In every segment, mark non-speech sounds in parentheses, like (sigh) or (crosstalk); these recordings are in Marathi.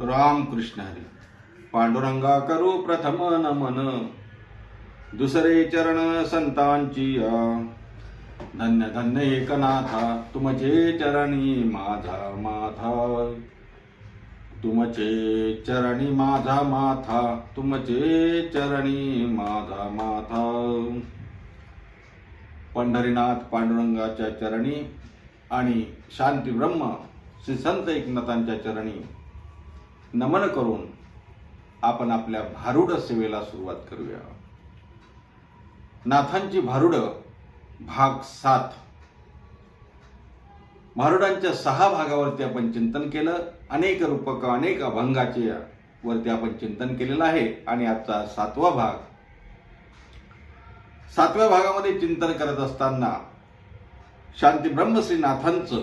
राम कृष्ण हरी। पांडुरंगा करू प्रथम नमन। दुसरे चरण संतांची धन्य धन्य एकनाथा तुमचे चरणी माझा माथा। तुमचे चरणी माझा माथा तुमचे चरणी माझा माथा। पंढरीनाथ पांडुरंगाच्या चरणी आणि शांती ब्रह्म श्री संत एकनाथांच्या चरणी नमन करून आपण आपल्या भारुड सेवेला सुरुवात करूया. नाथांची भारुड भाग सात. भारुडांच्या सहा भागावरती आपण चिंतन केलं अनेक रूपक अनेक अभंगाचे वरती आपण चिंतन केलेलं आहे. आणि आजचा सातवा भाग. सातव्या भागामध्ये चिंतन करत असताना शांती ब्रह्मश्रीनाथांचं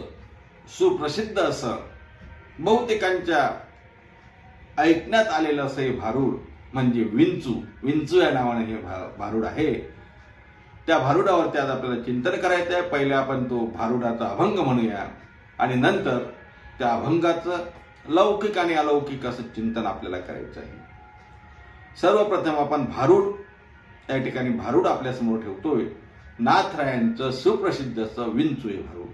सुप्रसिद्ध असं बहुतेकांच्या ऐकण्यात आलेलं असं हे भारूड म्हणजे विंचू विंचू या नावाने हे भा- भारूड आहे. त्या भारुडावरती आज आपल्याला चिंतन करायचं आहे. पहिले आपण तो भारुडाचा अभंग म्हणूया आणि नंतर त्या अभंगाचं लौकिक आणि अलौकिक असं चिंतन आपल्याला करायचं आहे. सर्वप्रथम आपण भारूड त्या ठिकाणी भारूड आपल्यासमोर ठेवतोय. नाथरायांचं सुप्रसिद्ध असं विंचू हे भारूड.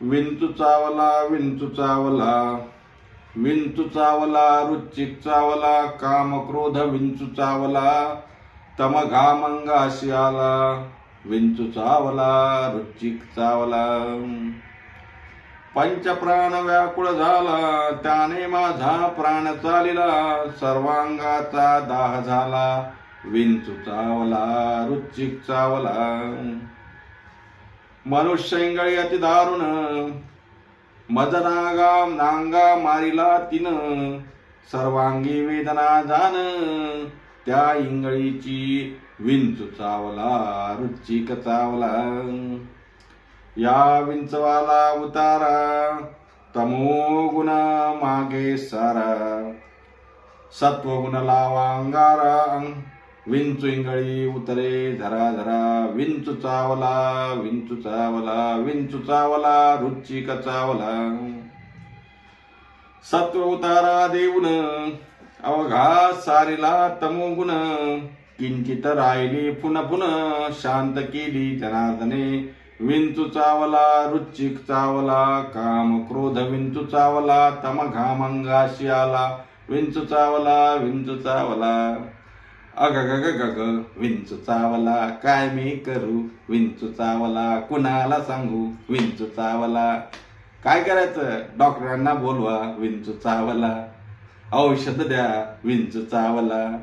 विंचू चावला विंचू चावला. विंचू चावला रुचिक चावला काम क्रोध विंचू चावला तम घामंगाशी आला. विंचू चावला रुचिक चावला. पंचप्राण व्याकुळ झाला त्याने माझा प्राण चालिला. सर्वांगाचा दाह झाला विंचू चावला रुचिक चावला. मनुष्य इंगळी अति दारुण मदनागा नांगा मारिला तिन. सर्वांगी वेदना जाण. त्या इंगळीची विंच चावला रुचिक चावला. या विंचवाला उतारा तमो गुण मागे सारा. सत्वगुण लावा अंगारा विंच इंगळी उतरे धरा धरा विंच चावला विंच चावला विंच चावला रुचिक चावला. सत्व उतारा देऊन अवघा सारिला तमोगुण किंचित राहिली पुन पुन शांत केली जनार्दने. विंचू चावला रुचिक चावला काम क्रोध विंचू चावला तम घामंगाशी आला. विंचू चावला विंचू चावला. अग ग ग विंचू चावला काय मी करू? विंचू चावला कुणाला सांगू? विंचू चावला काय करायचं? डॉक्टरांना बोलवा विंचू चावला औषध द्या विंचू चावला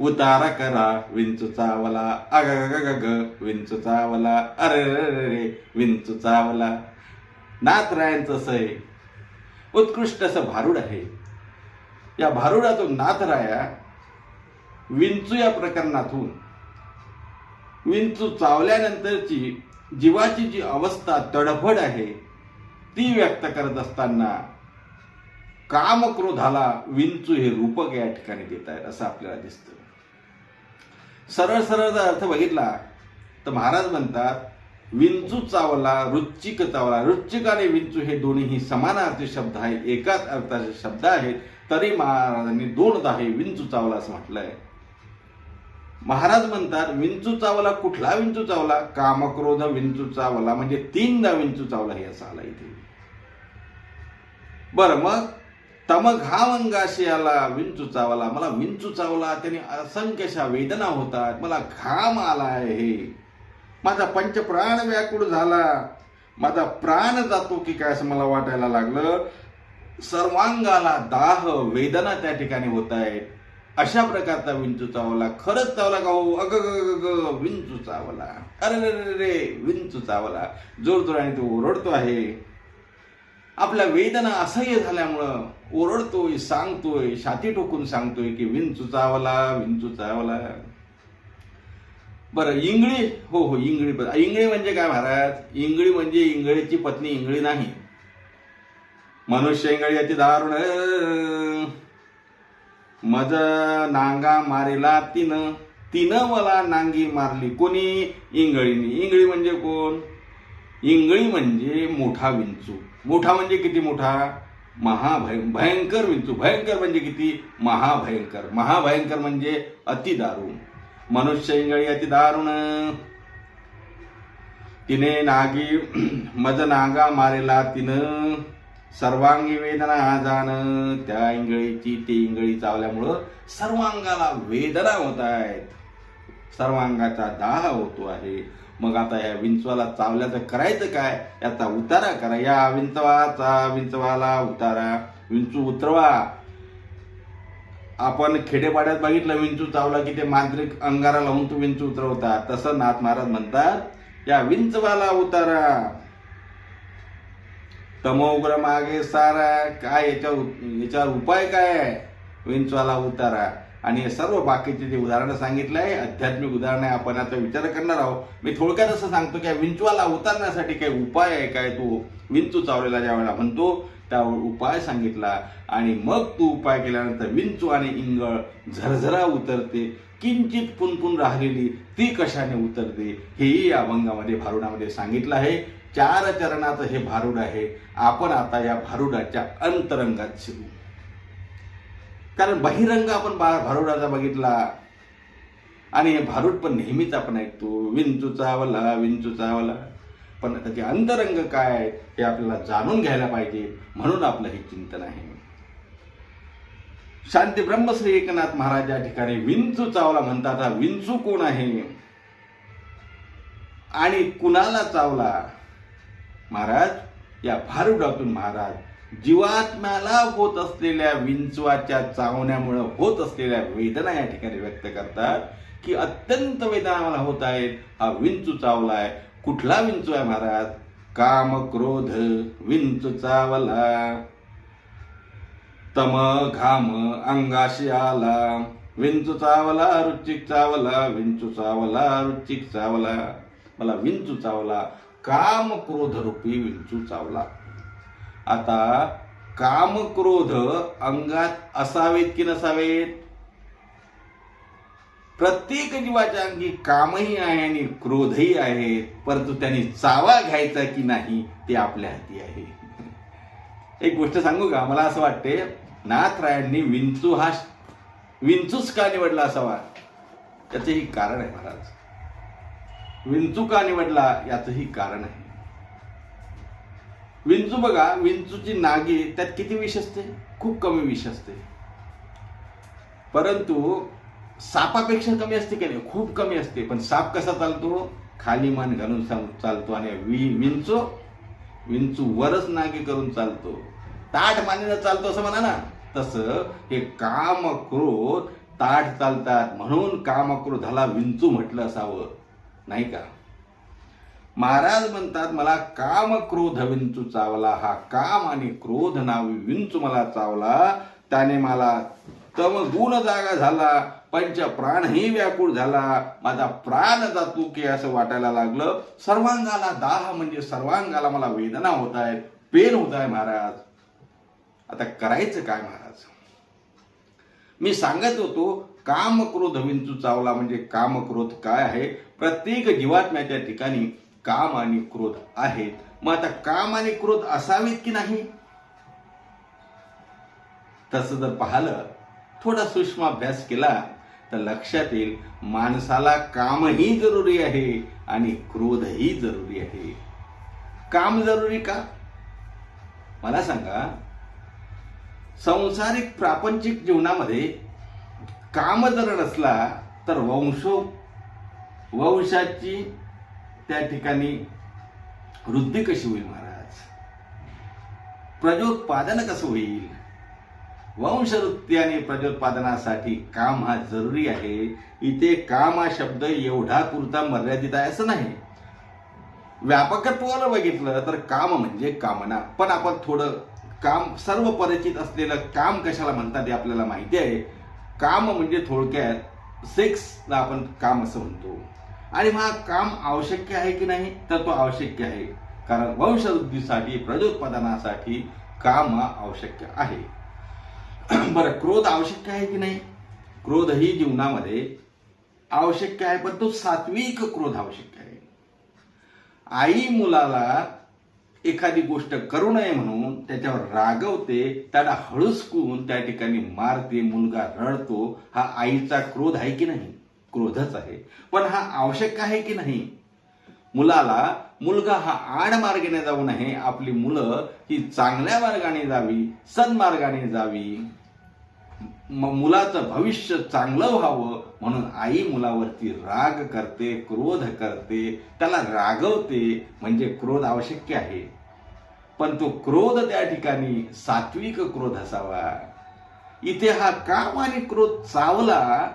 उतारा करा विंचू चावला अग ग ग ग ग विंचू चावला अरे रे रे विंचू चावला नाथरायांचं सय. आहे उत्कृष्ट असं भारूड आहे. या भारुडातून नाथराया विंचू या प्रकरणातून. विंचू चावल्यानंतरची जीवाची जी अवस्था तडफड आहे ती व्यक्त करत असताना कामक्रोधाला विंचू हे रूपक या ठिकाणी देत आहेत असं आपल्याला दिसतं. सरळ सरळ जर अर्थ बघितला तर महाराज म्हणतात विंचू चावला रुच्चिक चावला रुच्चिक आणि विंचू हे दोन्ही समानार्थी शब्द आहे एकाच अर्थाचे शब्द आहेत तरी महाराजांनी दोनदा हे विंचू चावला असं म्हटलंय. महाराज म्हणतात विंचू चावला कुठला विंचू चावला? कामक्रोध विंचू चावला. म्हणजे तीनदा विंचू चावला हे असं आला इथे. बरं मग तम घामंगाशी आला विंचू चावला. मला विंचू चावला त्याने असंख्यशा वेदना होतात. मला घाम आला आहे माझा पंचप्राण व्याकुळ झाला. माझा प्राण जातो की काय असं मला वाटायला लागलं. सर्वांगाला दाह वेदना त्या ठिकाणी होत आहेत. अशा प्रकारचा विंचू चावला. खरंच चावला का हो? अग ग विंचू चावला. अरे रे रे रे विंचू चावला. जोर जोराने तो ओरडतो आहे. आपल्या वेदना असह्य झाल्यामुळं ओरडतोय सांगतोय छाती टोकून सांगतोय की विंचू चावला विंचू चावला. बरं इंगळी हो हो इंगळी इंगळी म्हणजे काय महाराज? इंगळी म्हणजे इंगळीची पत्नी इंगळी नाही. मनुष्य इंगळी याची दारुण मज नांगा मारेला तिनं. तिनं मला नांगी मारली. कोणी? इंगळीनी. इंगळी म्हणजे कोण? इंगळी म्हणजे मोठा विंचू. मोठा म्हणजे किती मोठा? महाभय भयंकर विंचू. भयंकर म्हणजे किती? महाभयंकर. महाभयंकर म्हणजे अति दारुण. मनुष्य इंगळी अति दारुण. तिने नागी मज नांगा मारेला तिनं. सर्वांगी वेदना जाण त्या इंगळीची ती इंगळी चावल्यामुळं सर्वांगाला वेदना होत आहेत. सर्वांगाचा दाह होतो आहे. मग आता या विंचवाला चावल्याचं करायचं काय? याचा उतारा करा. या विंचवाचा विंचवाला उतारा. विंचू उतरवा. आपण खेडेपाड्यात बघितलं विंचू चावला की ते मांत्रिक अंगारा लावून तू विंचू उतरवतात. तसं नाथ महाराज म्हणतात या विंचवाला उतारा. तमोग्र मागे सारा. काय याच्यावर याच्यावर उपाय काय आहे? विंचवाला उतारा. आणि हे सर्व बाकीचे जे उदाहरणं सांगितलं आहे आध्यात्मिक उदाहरणं आहे आपण आता विचार करणार आहोत. मी थोडक्यात असं सांगतो की विंचवाला उतारण्यासाठी काही उपाय आहे काय तू? विंचू चावलेला ज्या वेळेला म्हणतो त्यावर उपाय सांगितला. आणि मग तू उपाय केल्यानंतर विंचू आणि इंगळ झरझरा उतरते. किंचित पुनपुन राहिलेली ती कशाने उतरते? हेही या अभंगामध्ये भारुडामध्ये सांगितलं आहे. चार चरणाचं हे भारुड आहे. आपण आता या भारुडाच्या अंतरंगात शिरू. कारण बहिरंग आपण भारुडाचा बघितला. आणि हे भारूड पण नेहमीच आपण ऐकतो. विंचू चावला विंचू चावला. पण त्याचे अंतरंग काय हे आपल्याला जाणून घ्यायला पाहिजे. म्हणून आपलं हे चिंतन आहे. शांती ब्रह्मश्री एकनाथ महाराज या ठिकाणी विंचू चावला म्हणतात. हा विंचू कोण आहे? आणि कुणाला चावला? महाराज या भारुडातून महाराज जीवात्म्याला होत असलेल्या विंचवाच्या चावण्यामुळे होत असलेल्या वेदना या ठिकाणी व्यक्त करतात की अत्यंत वेदना मला होत आहेत. हा विंचू चावलाय. कुठला विंचू आहे महाराज? काम क्रोध विंचू चावला. तम घाम अंगाशी आला. विंचू चावला रुचिक चावला. विंचू चावला रुचिक चावला. मला विंचू चावला. काम क्रोध रूपी विंचू चावला. आता काम क्रोध अंगात असावेत की नसावेत? प्रत्येक जीवाच्या अंगी कामही आहे आणि क्रोधही आहे परंतु त्यांनी चावा घ्यायचा की नाही ते आपल्या हाती आहे. एक गोष्ट सांगू का? मला असं वाटते नाथरायांनी विंचू हा विंचूच का निवडला असावा? त्याचंही कारण आहे महाराज. विंचू का निवडला याचंही कारण आहे. विंचू बघा विंचूची नागी त्यात किती विष असते? खूप कमी विष असते. परंतु सापापेक्षा कमी असते की नाही? खूप कमी असते. पण साप कसा चालतो? खाली मान घालून चालतो आणि वि विंचू विंचू वरच नागी करून चालतो. ताठ मानेनं चालतो असं म्हणा ना. तसं हे काम क्रोध ताठ चालतात म्हणून कामक्रोधाला विंचू म्हटलं असावं. नाही का? महाराज म्हणतात मला काम क्रोध विंचू चावला हा काम आणि क्रोध नाव विंचू मला चावला. त्याने मला तम गुण जागा झाला पंच प्राणही व्याकुळ झाला. माझा प्राण जातो की असं वाटायला लागलं. सर्वांगाला दाह म्हणजे सर्वांगाला मला वेदना होत आहेत पेन होत आहे महाराज. आता करायचं काय महाराज? मी सांगत होतो काम क्रोध विंचू चावला म्हणजे काम क्रोध काय आहे? प्रत्येक जीवात्म्याच्या ठिकाणी काम आणि क्रोध आहेत. मग आता काम आणि क्रोध असावेत की नाही? तसं जर पाहिलं थोडा सूक्ष्म अभ्यास केला तर लक्षात येईल माणसाला कामही जरुरी आहे आणि क्रोधही जरुरी आहे. काम जरुरी का? मला सांगा संसारिक प्रापंचिक जीवनामध्ये काम जर नसला तर वंशो वंशाची त्या ठिकाणी वृद्धी कशी होईल महाराज? प्रजोत्पादन कसं होईल? वंशवृत्ती आणि प्रजोत्पादनासाठी काम हा जरुरी आहे. इथे काम हा शब्द एवढा पुरता मर्यादित आहे असं नाही. व्यापकत्वाला बघितलं तर काम म्हणजे कामना. पण आपण थोडं काम सर्व परिचित असलेलं काम कशाला म्हणतात हे आपल्याला माहिती आहे. काम म्हणजे थोडक्यात सेक्सला आपण काम असं म्हणतो. आणि मग हा काम आवश्यक आहे की नाही? तर तो आवश्यक आहे. कारण वंशवृद्धीसाठी प्रजोत्पादनासाठी काम हा आवश्यक आहे. (clears throat) बरं क्रोध आवश्यक आहे की नाही? क्रोध ही जीवनामध्ये आवश्यक आहे पण तो सात्विक क्रोध आवश्यक आहे. आई मुलाला एखादी गोष्ट करू नये म्हणून त्याच्यावर रागवते त्याला हळुसकून त्या ठिकाणी मारते मुलगा रडतो. हा आईचा क्रोध आहे की नाही? क्रोधच आहे. पण हा आवश्यक आहे की नाही? मुलाला मुलगा हा आड मार्गाने जाऊ नये. आपली मुलं ही चांगल्या मार्गाने जावी सन्मार्गाने जावी. मुलाचं भविष्य चांगलं व्हावं म्हणून आई मुलावरती राग करते क्रोध करते त्याला रागवते. म्हणजे क्रोध आवश्यक आहे. पण तो क्रोध त्या ठिकाणी सात्विक क्रोध असावा. इथे हा काम आणि क्रोध चावला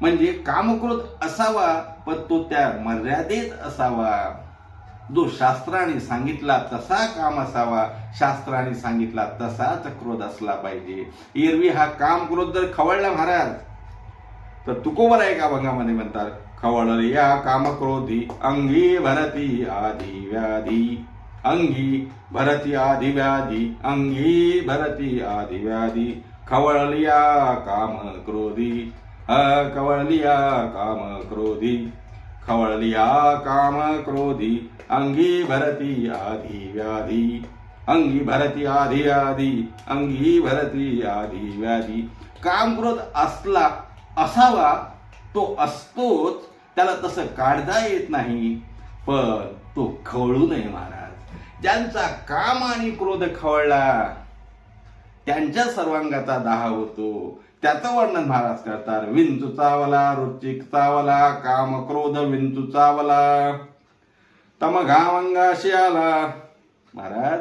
म्हणजे कामक्रोध असावा पण तो त्या मर्यादेत असावा. जो शास्त्राने सांगितला तसा काम असावा शास्त्राने सांगितला तसाच क्रोध असला पाहिजे. एरवी हा काम क्रोध जर खवळला महाराज तर तुकोबर आहे का भंगामध्ये म्हणतात? खवळल्या कामक्रोधी काम क्रोधी अंगी भरती आधी व्याधी. अंगी भरती आधी व्याधी अंगी भरती आधी व्याधी. खवळलिया काम क्रोधी अ कवळलिया काम क्रोधी खवळलिया काम क्रोधी अंगी भरती आधी व्याधी. अंगी भरती आधी व्याधी अंगी भरती आधी व्याधी. काम क्रोध असला असावा तो असतोच त्याला तसं काढता येत नाही. पण तो खवळू नये महाराज. ज्यांचा काम आणि क्रोध खवळला त्यांच्या सर्वांगाचा दाह होतो. त्याचं वर्णन महाराज करतात. विंचू चावला रुचिक चावला काम क्रोध विंचू चावला. तम घामंगाशी आला महाराज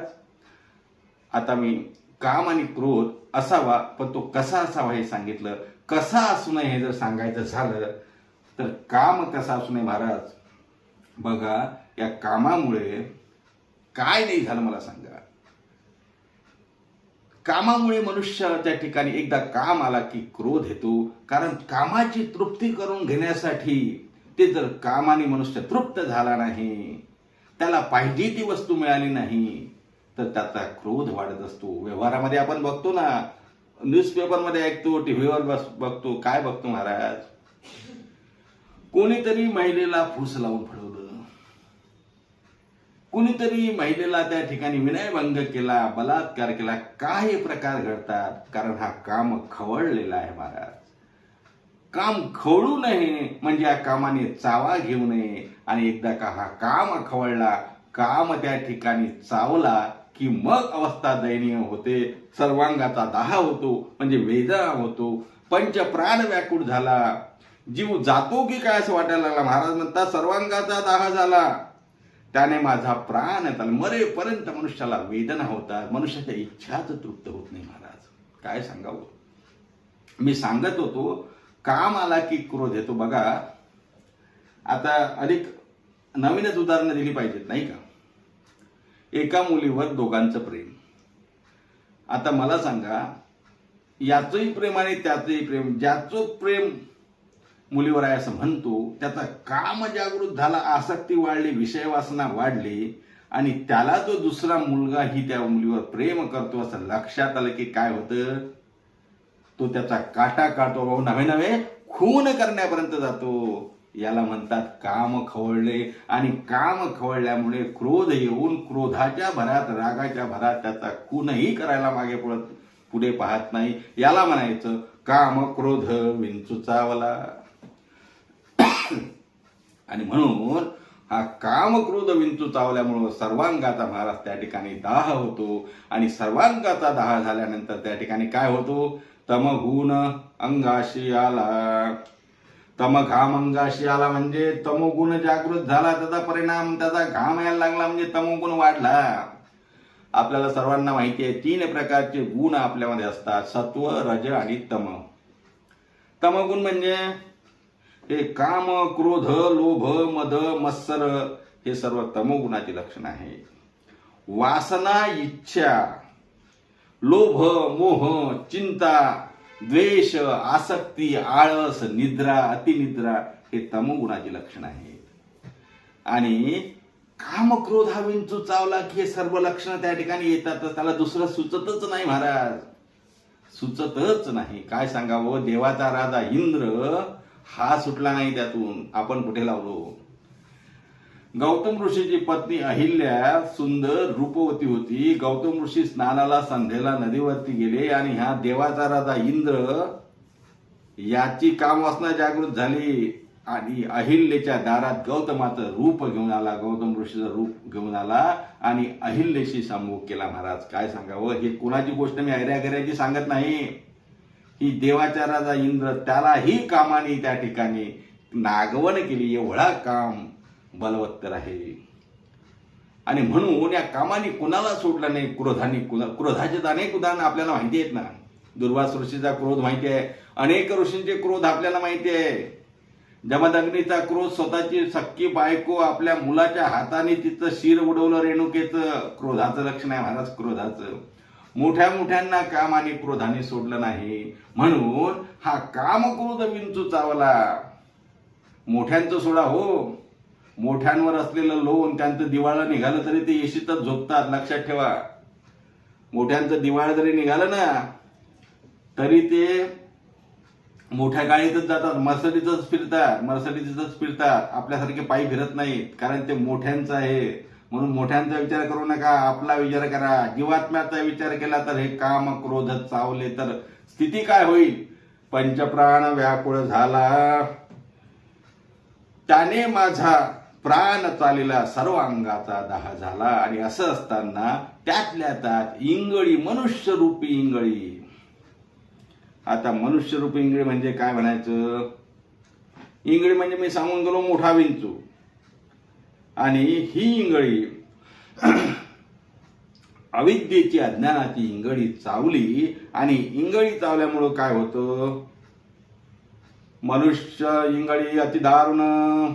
आता मी काम आणि क्रोध असावा पण तो कसा असावा हे सांगितलं? कसा असू नये हे जर सांगायचं झालं तर काम कसा असू नये महाराज? बघा या कामामुळे काय नाही झालं मला सांगा. कामामुळे मनुष्य त्या ठिकाणी एकदा काम आला की क्रोध येतो कारण कामाची तृप्ती करून घेण्यासाठी ते जर कामाने मनुष्य तृप्त झाला नाही त्याला पाहिजे ती वस्तू मिळाली नाही तर त्याचा क्रोध वाढत असतो. व्यवहारामध्ये आपण बघतो ना न्यूजपेपरमध्ये ऐकतो टीव्हीवर बस बघतो काय बघतो महाराज? कोणीतरी महिलेला फूस लावून फडवलं. कुणीतरी महिलेला त्या ठिकाणी विनयभंग केला बलात्कार केला काय प्रकार घडतात कारण हा काम खवळलेला आहे महाराज. काम खवळू नये म्हणजे या कामाने चावा घेऊ नये. आणि एकदा का हा काम खवळला काम त्या ठिकाणी चावला की मग अवस्था दयनीय होते. सर्वांगाचा दाह होतो म्हणजे वेदना होतो. पंच प्राण व्याकुळ झाला. जीव जातो की काय असं वाटायला लागला? महाराज म्हणतात सर्वांगाचा दाह झाला. त्याने माझा प्राण त्याला मरेपर्यंत मनुष्याला वेदना होतात. मनुष्याच्या इच्छाच तृप्त होत नाही महाराज. काय सांगावं? मी सांगत होतो काम आला की क्रोध येतो. बघा आता अधिक नवीनच उदाहरणं दिली पाहिजेत नाही का? एका मुलीवर दोघांचं प्रेम. आता मला सांगा याचंही प्रेम आणि त्याचंही प्रेम ज्याचं प्रेम मुलीवर आहे असं म्हणतो त्याचा काम जागृत झाला आसक्ती वाढली विषय वासना वाढली आणि त्याला जो दुसरा मुलगा ही त्या मुलीवर प्रेम करतो असं लक्षात आलं की काय होतं? तो त्याचा काटा काढतो. नवे नवे खून करण्यापर्यंत जातो. याला म्हणतात काम खवळले. आणि काम खवळल्यामुळे क्रोध येऊन क्रोधाच्या भरात रागाच्या भरात त्याचा खूनही करायला मागे पडत पुढे पाहत नाही. याला म्हणायचं काम क्रोध विंचुचावला (coughs) आणि म्हणून हा काम क्रोध विंचू चावल्यामुळं सर्वांगाचा महाराज त्या ठिकाणी दाह होतो. आणि सर्वांगाचा दाह झाल्यानंतर त्या ठिकाणी काय होतो? तमगुण अंगाशी आला. तम घाम अंगाशी आला म्हणजे तमोगुण जागृत झाला त्याचा परिणाम त्याचा घाम यायला लागला म्हणजे तमोगुण वाढला. आपल्याला सर्वांना माहिती आहे तीन प्रकारचे गुण आपल्यामध्ये असतात सत्व रज आणि तम. तमगुण म्हणजे हे काम क्रोध लोभ मद मत्सर हे सर्व तमोगुणाची लक्षण आहे. वासना इच्छा लोभ मोह चिंता द्वेष आसक्ती आळस निद्रा अतिनिद्रा हे तमोगुणाची लक्षण आहेत. आणि काम क्रोध हा विंचू चावला की हे सर्व लक्षणं त्या ठिकाणी येतात तर त्याला दुसरं सुचतच नाही महाराज. सुचतच नाही. काय सांगावं? देवाचा राजा इंद्र हा सुटला नाही त्यातून. आपण कुठे लावलो? गौतम ऋषीची पत्नी अहिल्या सुंदर रूपवती होती. गौतम ऋषी स्नानाला संध्येला नदीवरती गेले आणि ह्या देवाचा राजा इंद्र याची कामवासना जागृत झाली आणि अहिल्याच्या दारात गौतमाचं रूप घेऊन आला. गौतम ऋषीचं रूप घेऊन आला आणि अहिल्याशी संभोग केला महाराज. काय सांगावं? हे कुणाची गोष्ट मी ऐऱ्यागऱ्याची सांगत नाही. ही देवाचा राजा इंद्र त्यालाही कामाने त्या ठिकाणी नागवण केली. एवढा काम बलवत्तर आहे. आणि म्हणून या कामाने कुणाला सोडलं नाही क्रोधाने कुणा क्रोधाचे अनेक उदाहरण आपल्याला माहिती आहेत ना? दुर्वास ऋषीचा क्रोध माहिती आहे. अनेक ऋषींचे क्रोध आपल्याला माहिती आहे. जमदग्नीचा क्रोध स्वतःची सक्की बायको आपल्या मुलाच्या हाताने तिचं शिर उडवलं रेणुकेचं. क्रोधाचं लक्षण आहे महाराज क्रोधाचं. मोठ्या मोठ्यांना काम आणि क्रोधाने सोडलं नाही. म्हणून हा काम क्रोध विंचू चावला. मोठ्यांचं सोडा हो. मोठ्यांवर असलेलं लोन त्यांचं दिवाळं निघालं तरी ते येशीतच झोपतात लक्षात ठेवा. मोठ्यांचं दिवाळं जरी निघालं ना तरी ते मोठ्या गाडीतच जातात मर्सडीतच फिरतात मर्सडीतच फिरतात. आपल्यासारखे पायी फिरत नाहीत कारण ते मोठ्यांचं आहे. म्हणून मोठ्यांचा विचार करू नका आपला विचार करा. जीवात्म्याचा विचार केला तर हे काम क्रोध चावले तर स्थिती काय होईल? पंचप्राण व्याकुळ झाला. त्याने माझा प्राण चालेला सर्व अंगाचा दाह झाला. आणि असं असताना त्यातल्या त्यात इंगळी मनुष्य रूपी इंगळी. आता मनुष्य रूपी इंगळी म्हणजे काय म्हणायचं? इंगळी म्हणजे मी सांगून गेलो मोठा विंचू. आणि ही इंगळी (clears throat) अविद्येची अज्ञानाची इंगळी चावली. आणि इंगळी चावल्यामुळं काय होतं? मनुष्य इंगळी अतिदारुण.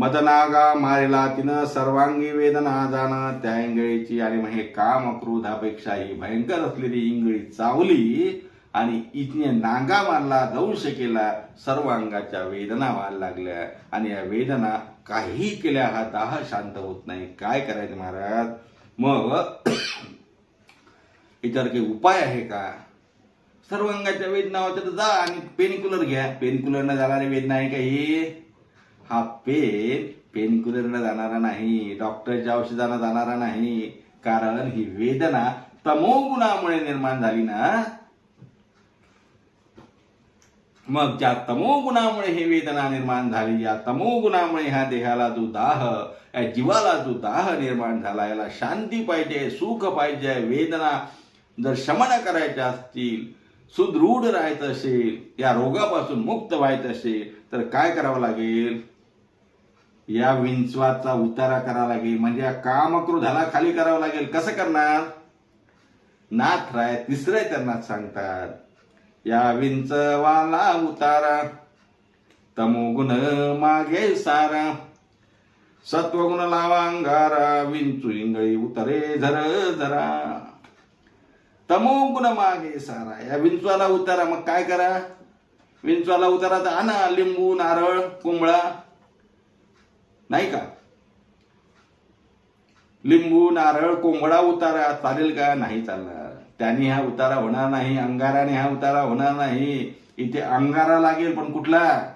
मदनागा मारिला तिनं सर्वांगी वेदना जाणं त्या इंगळीची आणि मग हे काम क्रोधापेक्षाही भयंकर असलेली इंगळी चावली आणि इथने नांगा मारला दंश केला सर्व अंगाच्या वेदना व्हायला लागल्या. आणि या वेदना काही केल्या हा दाह शांत होत नाही. काय करायचं महाराज? मग (clears throat) इतर काही उपाय आहे का? सर्व अंगाच्या वेदना होत्या तर जा आणि पेनकुलर घ्या. पेनकुलरनं जाणारी वेदना आहे का हा पेन पेनक्युलरनं जाणारा नाही डॉक्टरच्या औषधानं जाणारा नाही कारण ही वेदना तमोगुणामुळे निर्माण झाली ना. मग ज्या तमोगुणामुळे ही वेदना निर्माण झाली या तमोगुणामुळे ह्या देहाला जो दाह या जीवाला जो दाह निर्माण झाला याला शांती पाहिजे सुख पाहिजे वेदना जर शमन करायच्या असतील सुदृढ राहायचं असेल या रोगापासून मुक्त व्हायचं असेल तर काय करावं लागेल? या विंचवाचा उतारा करावा लागेल. म्हणजे या कामक्रोधाला खाली करावं लागेल. कसं करणार? नाथ राय तिसरे त्यांना सांगतात या विंचवाला उतारा तमोगुण मागे सारा. सत्वगुण लावा अंगारा विंचू इंगळी उतरे झर झरा. तमोगुण मागे सारा. या विंचवाला उतारा मग काय करा? विंचवाला उतारा तर आणा लिंबू नारळ कोंबळा. नाही का? लिंबू नारळ कोंबडा उतारा चालेल का? नाही चालणार. त्यांनी हा उतारा होणार नाही अंगाराने हा उतारा होणार नाही. इथे अंगारा लागेल पण कुठला?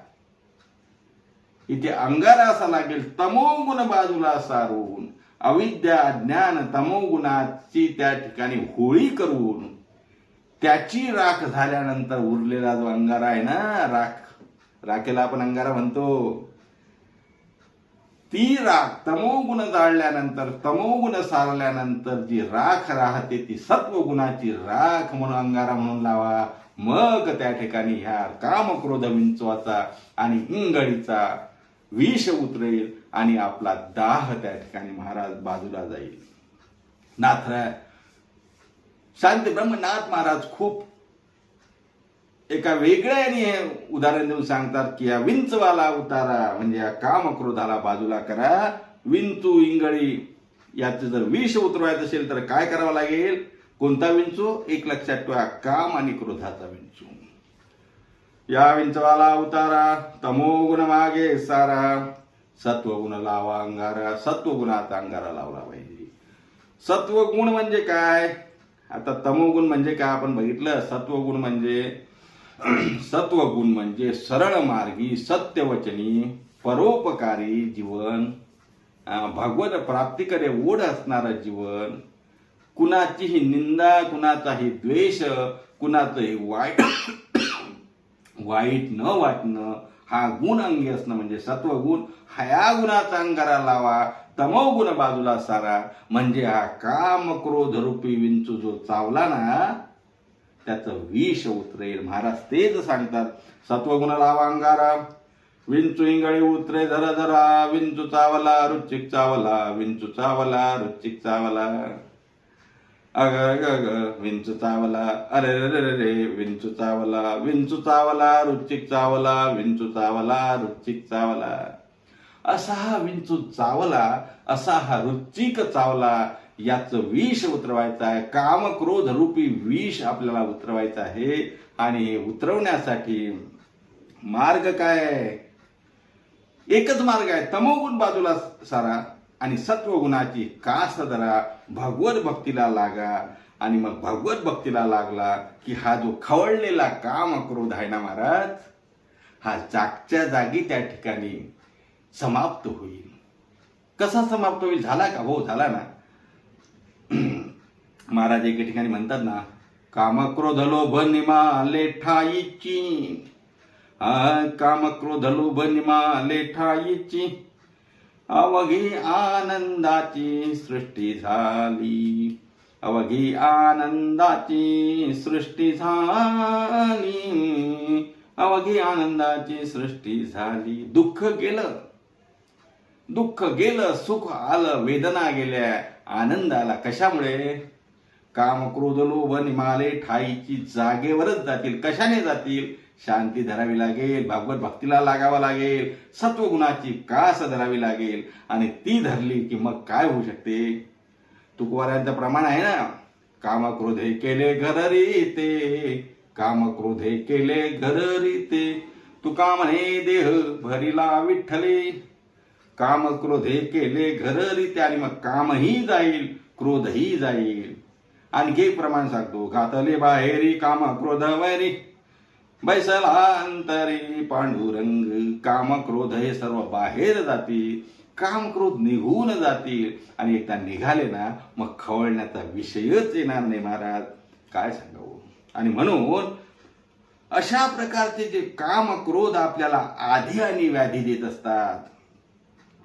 इथे अंगारा असा लागेल. तमोगुण बाजूला सारून अविद्या ज्ञान तमोगुणाची त्या ठिकाणी होळी करून त्याची राख झाल्यानंतर उरलेला जो अंगारा आहे ना राख राखेला आपण अंगारा म्हणतो. ती राख तमोगुण जाळल्यानंतर तमोगुण सारल्यानंतर जी राख राहते ती सत्वगुणाची राख म्हणून अंगारा म्हणून लावा. मग त्या ठिकाणी ह्या कामक्रोध विंचवाचा आणि हिंगळीचा विष उतरेल आणि आपला दाह त्या ठिकाणी महाराज बाजूला जाईल. नाथ शांती ब्रह्मनाथ महाराज खूप एका वेगळ्या याने उदाहरण देऊन सांगतात की या विंचवाला उतारा म्हणजे या कामक्रोधाला बाजूला करा. विंचू इंगळी याचं जर विष उतरवायचं असेल तर काय करावं लागेल? कोणता विंचू? एक लक्षात ठेवा काम आणि क्रोधाचा विंचू. या विंचवाला उतारा. तमोगुण मागे सारा. सत्वगुण लावा अंगारा. सत्वगुणाचा अंगारा लावला पाहिजे. सत्वगुण म्हणजे काय? आता तमोगुण म्हणजे काय? आपण बघितलं सत्वगुण म्हणजे (clears throat) सत्वगुण म्हणजे सरळ मार्गी सत्यवचनी परोपकारी जीवन भगवत प्राप्तीकडे ओढ असणारं जीवन. कुणाचीही निंदा कुणाचाही द्वेष कुणाचंही वाईट (coughs) वाईट न वाटणं हा गुण अंगी असणं म्हणजे सत्वगुण. ह्या गुणाचा अंगारा लावा तमोगुण बाजूला सारा. म्हणजे हा काम क्रोध रूपी विंचू जो चावला ना त्याचं विष उतरेल. महाराज तेच सांगतात. सत्वगुण लावा अंगारा विंचू इंगळी उतरे धरा धरा. विंचू चावला रुचिक चावला. विंचू चावला रुचिक चावला. अग अग अग. विंचू चावला. अरे रे रे रे. विंचू चावला. विंचू चावला रुचिक चावला. विंचू चावला रुचिक चावला. असा हा विंचू चावला. असा हा रुचिक चावला. याचं विष उतरवायचं आहे. काम क्रोध रूपी विष आपल्याला उतरवायचं आहे. आणि हे उतरवण्यासाठी मार्ग काय एकच मार्ग आहे. तमोगुण बाजूला सारा आणि सत्वगुणाची कास धरा भगवत भक्तीला लागा. आणि मग भगवत भक्तीला लागला की हा जो खवळलेला काम क्रोध आहे ना महाराज हा जागच्या जागी त्या ठिकाणी समाप्त होईल. कसा समाप्त होईल? झाला का? हो झाला ना. महाराज एके ठिकाणी म्हणतात ना कामक्रोध लोभ निमा लेठाईची काम क्रोध लोभ निमा लेठाईची अवघी आनंदाची सृष्टी झाली. अवघी आनंदाची सृष्टी झाली. अवघी आनंदाची सृष्टी झाली. दुःख गेलं. दुःख गेलं सुख आलं वेदना गेल्या. आनंद आला कशामुळे? काम क्रोध लोभ निमाले ठाईची जागेवरच जातील. कशाने जातील? शांती धरावी लागेल भागवत भक्तीला लागावं लागेल सत्वगुणाची कास धरावी लागेल. आणि ती धरली की मग काय होऊ शकते? तुकवाऱ्यांचं प्रमाण आहे ना? काम क्रोधे केले घररी ते काम क्रोधे केले घररीते. तुका म्हणे देह भरिला विठ्ठले. काम क्रोधे केले घररीते आणि मग कामही जाईल क्रोधही जाईल. आणखी एक प्रमाण सांगतो. घातले बाहेरी काम क्रोध वैरी. बैसला अंतरी पांडुरंग काम क्रोध हे सर्व बाहेर जातील. काम क्रोध निघून जातील. आणि एकदा निघाले ना मग खवळण्याचा विषयच येणार नाही महाराज. काय सांगावं? आणि म्हणून अशा प्रकारचे जे काम क्रोध आपल्याला आधी आणि व्याधी देत असतात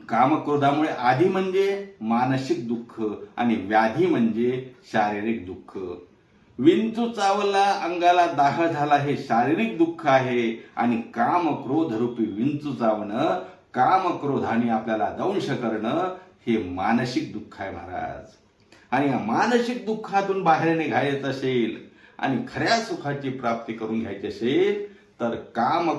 कामक्रोधामुळे आधी म्हणजे मानसिक दुःख आणि व्याधी म्हणजे शारीरिक दुःख. विंचू चावला अंगाला दाह झाला हे शारीरिक दुःख आहे आणि काम क्रोध रूपी विंचू चावणं काम क्रोधाने आपल्याला दंश करणं हे मानसिक दुःख आहे महाराज. आणि या मानसिक दुःखातून बाहेर निघायचं असेल आणि खऱ्या सुखाची प्राप्ती करून घ्यायची असेल तर काम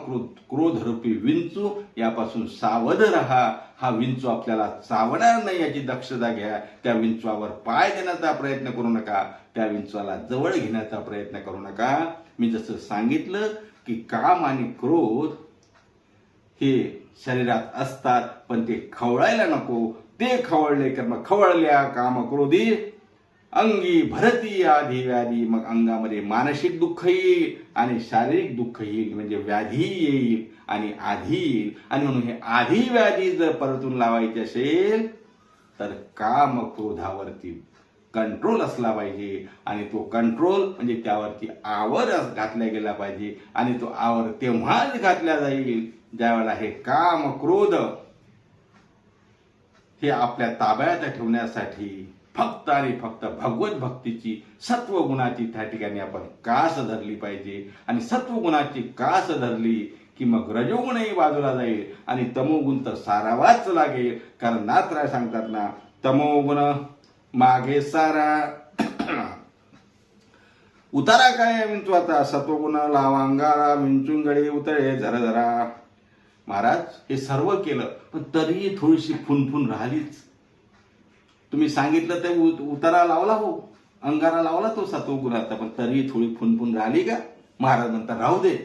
क्रोधरूपी विंचू यापासून सावध रहा. हा विंचू आपल्याला चावणार नाही याची दक्षता घ्या. त्या विंचवावर पाय देण्याचा प्रयत्न करू नका. त्या विंचवाला जवळ घेण्याचा प्रयत्न करू नका. मी जसं सांगितलं की काम आणि क्रोध हे शरीरात असतात पण ते खवळायला नको. ते खवळले कर्म खवळल्या काम क्रोधी अंगी भरती आधी व्याधी मग अंगामध्ये मानसिक दुःख येईल आणि शारीरिक दुःख येईल म्हणजे व्याधी येईल आणि आधी येईल. आणि म्हणून हे आधी व्याधी जर परतून लावायची असेल तर काम क्रोधावरती कंट्रोल असला पाहिजे. आणि तो कंट्रोल म्हणजे त्यावरती आवर घातला गेला पाहिजे. आणि तो आवर तेव्हाच घातला जाईल ज्यावेळेला हे काम क्रोध हे आपल्या ताब्यात ठेवण्यासाठी फक्त आणि फक्त भगवत भक्तीची सत्वगुणाची त्या ठिकाणी आपण कास धरली पाहिजे. आणि सत्वगुणाची कास धरली की मग रजोगुणही बाजूला जाईल आणि तमोगुण तर सारावाच लागेल. कारण नात्राय सांगतात ना तमोगुण मागे सारा. (clears throat) उतारा काय विंचू आता? सत्वगुण लावा अंगारा विंचुंगडे उतरे झरा झरा महाराज हे सर्व केलं पण तरीही थोडीशी फुनफुन राहिलीच. तुम्ही सांगितलं ते उतारा लावला हो. अंगारा लावला तो सत्वगुणाचा पण तरी थोडी फुनफुन राहिली का? महाराज म्हणतात राहू दे.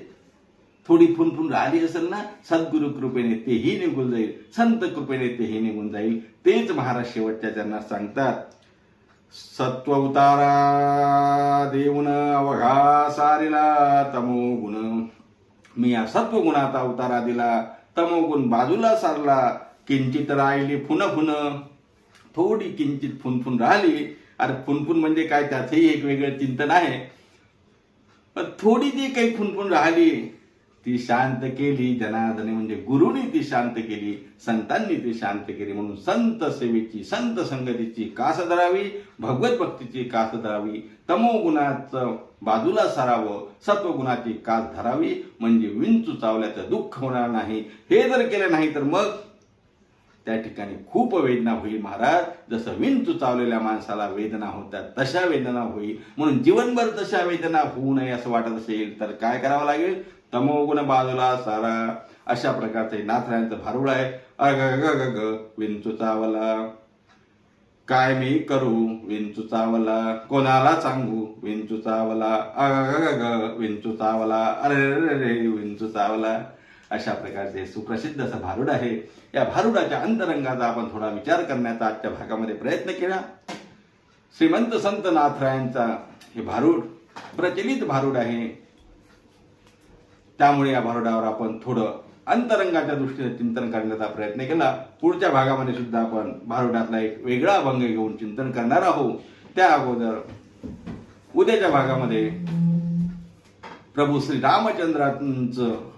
थोडी फुनफुन राहिली असेल ना सद्गुरु कृपेने तेही निघून जाईल संत कृपेने तेही निघून जाईल. तेच महाराज शेवटच्या त्यांना सांगतात सत्व उतारा देऊन अवघा सारिला तमो गुण. मी या सत्वगुणाचा उतारा दिला तमोगुण बाजूला सारला किंचित राहिली फुन फुन थोडी किंचित फुनफुन राहिली. अरे फुनफुन म्हणजे काय? त्याचंही एक वेगळं चिंतन आहे. पण थोडी जी काही फुनफुन राहिली ती शांत केली. जनार्दने म्हणजे गुरुनी ती शांत केली. संतांनी ती शांत केली. म्हणून संत सेवेची संत संगतीची कास धरावी. भगवत भक्तीची कास धरावी. तमोगुणाचं बाजूला सारावं. सत्वगुणाची कास धरावी. म्हणजे विंचू चावल्याचं दुःख होणार नाही. हे जर केलं नाही तर मग त्या ठिकाणी खूप वेदना होईल महाराज. जसं विंचू चावलेल्या माणसाला वेदना होतात तशा वेदना होईल. म्हणून जीवनभर तशा वेदना होऊ नये असं वाटत असेल तर काय करावं लागेल? तमोगुण बाजूला सारा. अशा प्रकारचे नाथरायांचं भारुड आहे. अग ग ग ग विंचू चावला. काय मी करू? विंचू चावला. कोणाला सांगू? विंचू चावला. अग ग ग ग विंचू चावला. अरे रे रे विंचू चावला. अशा प्रकारचे सुप्रसिद्ध असं भारुड आहे. या भारुडाच्या अंतरंगाचा आपण थोडा विचार करण्याचा आजच्या भागामध्ये प्रयत्न केला. श्रीमंत संत नाथरायांचा हे भारूड प्रचलित भारूड आहे. त्यामुळे या भारुडावर आपण थोडं अंतरंगाच्या दृष्टीने चिंतन करण्याचा प्रयत्न केला. पुढच्या भागामध्ये सुद्धा आपण भारुडातला एक वेगळा अभंग घेऊन चिंतन करणार आहोत. त्या अगोदर उद्याच्या भागामध्ये प्रभू श्री रामचंद्रांचं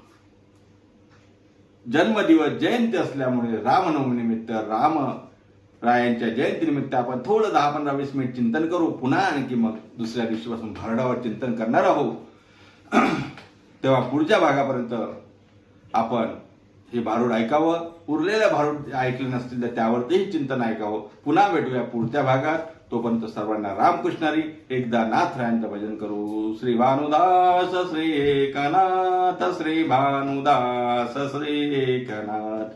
जन्मदिवस जयंती असल्यामुळे रामनवमीनिमित्त राम रायांच्या जयंतीनिमित्त आपण थोडं दहा पंधरा वीस मिनिट चिंतन करू. पुन्हा आणखी मग दुसऱ्या दिवशीपासून भरडावर चिंतन करणार आहोत. (clears throat) तेव्हा पुढच्या भागापर्यंत आपण हे भारूड ऐकावं. उरलेलं भारूड ऐकले नसतील तर त्यावरतीही चिंतन ऐकावं. पुन्हा भेटूया पुढच्या भागात. तोपर्यंत सर्वांना रामकृष्णारी एकदा नाथरायांचं भजन करू. श्री भानुदास श्री एकनाथ श्री भानुदास श्री एकनाथ.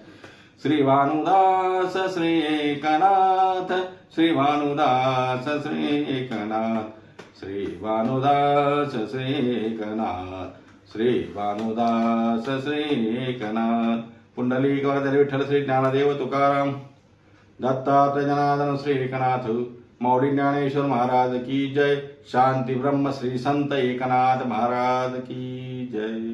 श्री भानुदास श्री एकनाथ श्री भानुदास श्री एकनाथ. श्री भानुदास श्री एकनाथ श्री भानुदास श्री एकनाथ. पुंडली गौरधरी विठ्ठल श्री ज्ञानदेव तुकाराम. दत्तात्रय जनार्दन श्री एकनाथ. मौली ज्ञानेश्वर महाराज की जय। शांती ब्रह्म श्री संत एकनाथ महाराज की जय।